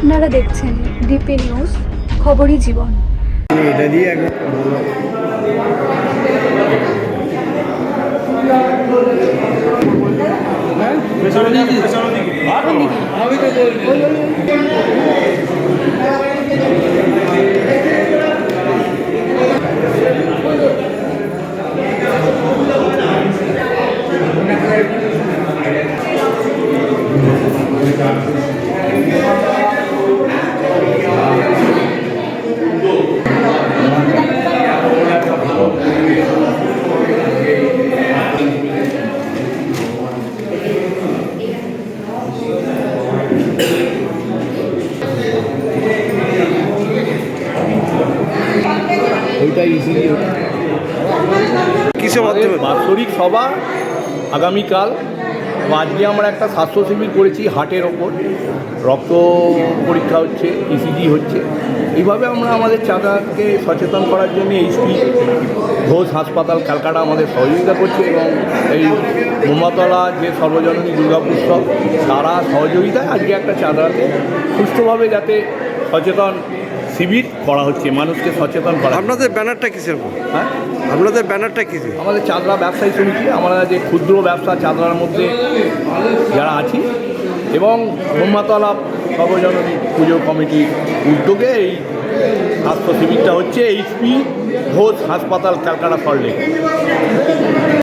আপনারা দেখছেন DP news খবরই জীবন। এটা দিয়ে একবার ওইটা ইজিলি কিসের মাধ্যমে? বাৎসরিক সভা আগামীকাল। তো আজকে আমরা একটা স্বাস্থ্য শিবির করেছি হার্টের ওপর। রক্ত পরীক্ষা হচ্ছে ইসিজি হচ্ছে। এইভাবে আমরা আমাদের চাঁদাকে সচেতন করার জন্য এইচপি ঘোষ হাসপাতাল ক্যালকাটা আমাদের সহযোগিতা করছে এবং এই মোমাতলা যে সর্বজননী দুর্গাপুস্তক তারা সহযোগিতায় আজকে একটা চাঁদাকে সুস্থভাবে যাতে সচেতন শিবির করা হচ্ছে মানুষকে সচেতন করা আপনাদের ব্যানারটা কিসের হ্যাঁ? আপনাদের ব্যানারটা কিসের আমাদের চাঁদরা ব্যবসায়ী সমিতি আমরা যে ক্ষুদ্র ব্যবসা চাঁদরার মধ্যে যারা আছি এবং ব্রহ্মাতলা সর্বজননী পুজো কমিটির উদ্যোগে এই স্বাস্থ্য শিবিরটা হচ্ছে এইচপি ঘোষ হাসপাতাল ক্যালকাটা সল্টলেক